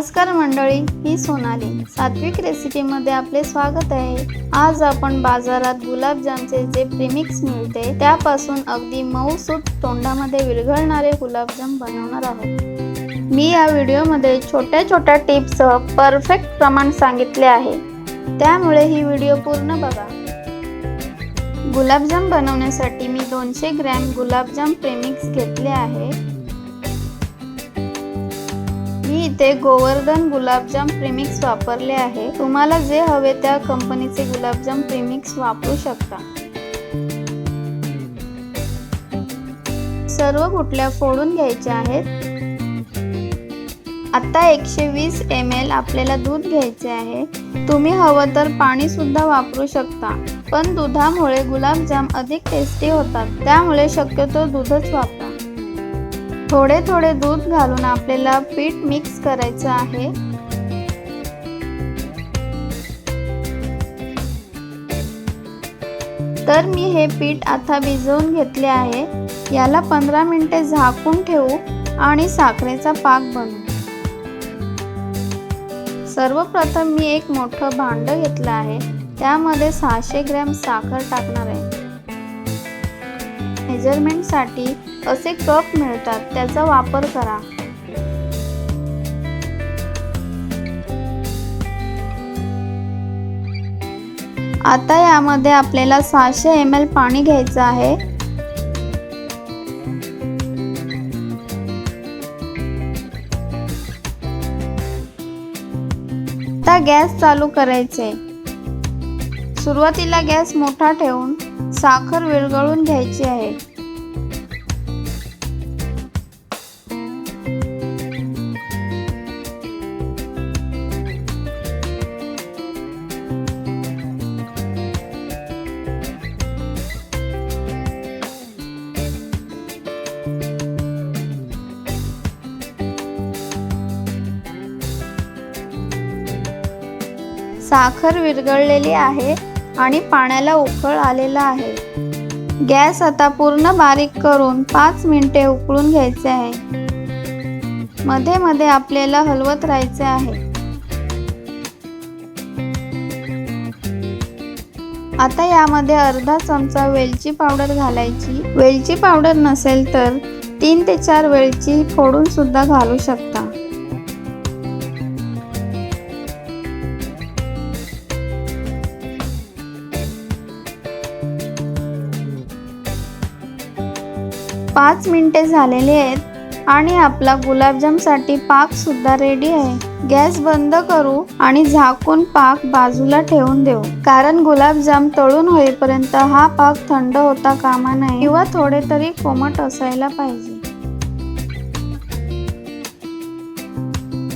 नमस्कार मंडळी मी सोनाली. सात्विक रेसिपीमध्ये आपले स्वागत आहे. आज आपण बाजारात गुलाबजामचे जे प्रिमिक्स मिळते त्यापासून अगदी मऊसूत तोंडामध्ये विरघळणारे गुलाबजाम बनवणार आहोत. मी या व्हिडिओमध्ये छोट्या छोट्या टिप्ससह परफेक्ट प्रमाण सांगितले आहे. त्यामुळे ही व्हिडिओ पूर्ण बघा. गुलाबजाम बनवण्यासाठी मी दोनशे ग्रॅम गुलाबजाम प्रेमिक्स घेतले आहे. मी इथे गोवर्धन गुलाबजाम प्रिमिक्स वापरले आहे. तुम्हाला जे हवे त्या कंपनीचे गुलाबजाम प्रिमिक्स वापरू शकता. सर्व गुटल्या फोडून घ्यायच्या आहेत? आता एकशे वीस एम एल आपल्याला दूध घ्यायचे आहे. तुम्ही हवं तर पाणी सुद्धा वापरू शकता. पण दुधामुळे गुलाबजाम अधिक टेस्टी होतात. त्यामुळे शक्यतो दूधच वापर. थोडे थोडे दूध घालून आपल्याला पीठ मिक्स करायचं आहे. तर मी हे पीठ आता भिजवून घेतले आहे. याला पंधरा मिनिटे झाकून ठेवू आणि साखरेचा पाक बनवू. सर्वप्रथम मी एक मोठं भांड घेतलं आहे. त्यामध्ये सहाशे ग्रॅम साखर टाकणार आहे. मेजरमेंटसाठी असे कप मिळतात त्याचा वापर करा. आता यामध्ये आपल्याला सहाशे एम एल पाणी घ्यायचं आहे. आता गॅस चालू करायचे. सुरुवातीला गॅस मोठा ठेवून साखर विरघळून घ्यायची आहे. साखर विरघळलेली आहे आणि पाण्याला उकळ आलेला आहे. गॅस आता पूर्ण बारीक करून पाच मिनिटे उकळून घ्यायचे आहे. मध्ये मध्ये आपल्याला हलवत राहायचे आहे. आता यामध्ये अर्धा चमचा वेलची पावडर घालायची. वेलची पावडर नसेल तर तीन ते चार वेलची फोडून सुद्धा घालू शकता. पाच मिनिटे झालेली आहेत आणि आपला गुलाबजामसाठी पाक सुद्धा रेडी आहे. गॅस बंद करू आणि झाकून पाक बाजूला ठेवून देऊ. कारण गुलाबजाम तळून होईपर्यंत हा पाक थंड होता कामा नये किंवा थोडे तरी कोमट असायला पाहिजे.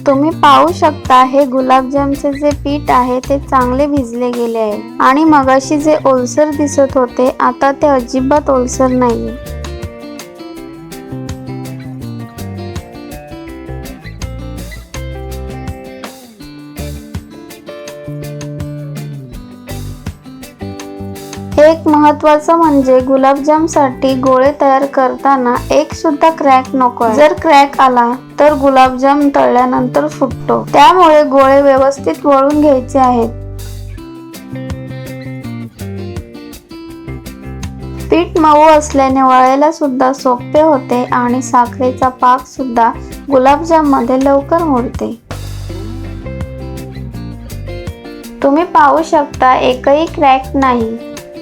तुम्ही पाहू शकता हे गुलाबजामचे जे पीठ आहे ते चांगले भिजले गेले आहे. आणि मगाशी जे ओलसर दिसत होते आता ते अजिबात ओलसर नाहीये. एक महत्वाचं म्हणजे गुलाबजामसाठी गोळे तयार करताना एक सुद्धा क्रॅक नको जर क्रॅक आला तर गुलाबजाम तळल्यानंतर फुटतो. त्यामुळे गोळे व्यवस्थित वळून घ्यायचे आहेत. पीठ मऊ असल्याने वळायला सुद्धा सोपे होते आणि साखरेचा पाक सुद्धा गुलाबजाममध्ये लवकर मोडते तुम्ही पाहू शकता एकही क्रॅक नाही.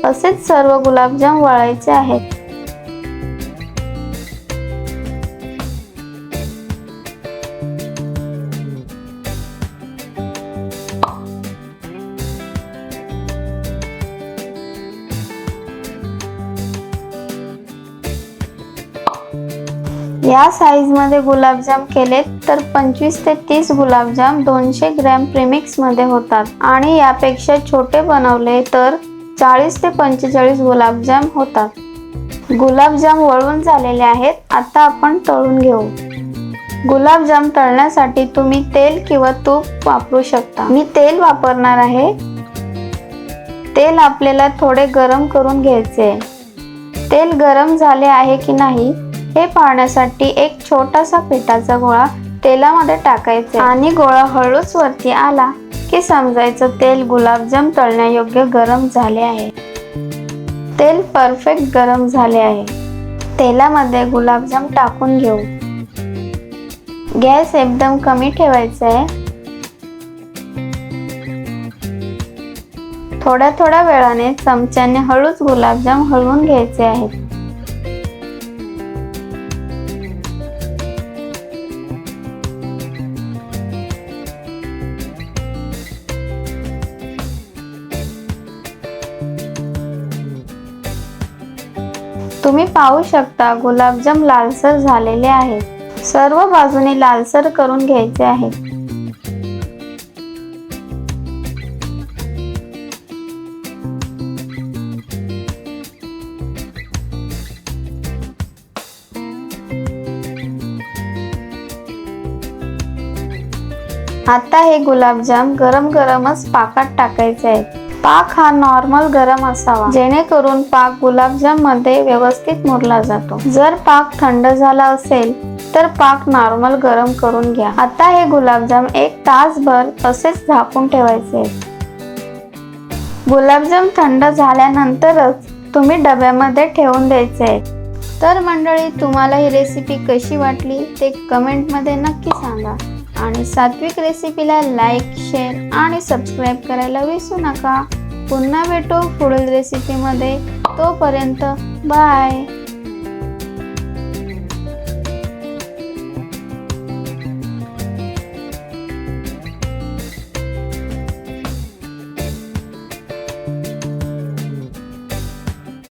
असेच सर्व गुलाबजाम वळायचे आहेत. या साईजमध्ये गुलाबजाम केलेत तर पंचवीस ते तीस गुलाबजाम दोनशे ग्रॅम प्रिमिक्समध्ये होतात. आणि यापेक्षा छोटे बनवले तर चाळीस ते पंचेचाळीस गुलाबजाम होतात. गुलाबजाम वळून झालेले आहेत आता आपण तळून घेऊ. गुलाबजाम तळण्यासाठी तुम्ही तेल किंवा तूप वापरू शकता. मी तेल वापरणार आहे. तेल आपल्याला थोडे गरम करून घ्यायचे तेल गरम झाले आहे की नाही हे पाहण्यासाठी एक छोटासा पिठाचा गोळा तेलामध्ये टाकायचे आणि गोळा हळूच वरती आला. की समजायचं तेल गुलाबजाम तळण्यायोग्य गरम झाले आहे. तेल परफेक्ट गरम झाले आहे. तेलामध्ये गुलाबजाम टाकून घेऊ. गॅस एकदम कमी ठेवायचा आहे. थोड्या थोड्या वेळाने चमच्याने हळूच गुलाबजाम हळवून घ्यायचे आहेत. तुम्ही पाहू शकता गुलाबजाम लालसर झालेले आहेत. सर्व बाजूने लालसर करून घ्यायचे आहे. आता हे गुलाबजाम गरम गरमच पाकात टाकायचे आहेत. पाक हा नॉर्मल गरम असावा. जेणेकरून पाक गुलाबजाममध्ये व्यवस्थित मुरला जातो. जर पाक थंड झाला असेल तर पाक नॉर्मल गरम करून घ्या. आता हे गुलाबजाम एक तासभर असेच झाकून ठेवायचे गुलाबजाम थंड झाल्यानंतरच तुम्ही डब्यामध्ये ठेवून द्यायचे आहेत. तर मंडळी तुम्हाला ही रेसिपी कशी वाटली ते कमेंटमध्ये नक्की सांगा. आणि सात्विक रेसिपीला लाईक शेअर आणि सबस्क्राईब करायला विसरू नका. पुन्हा भेटू पुढील रेसिपीमध्ये तोपर्यंत बाय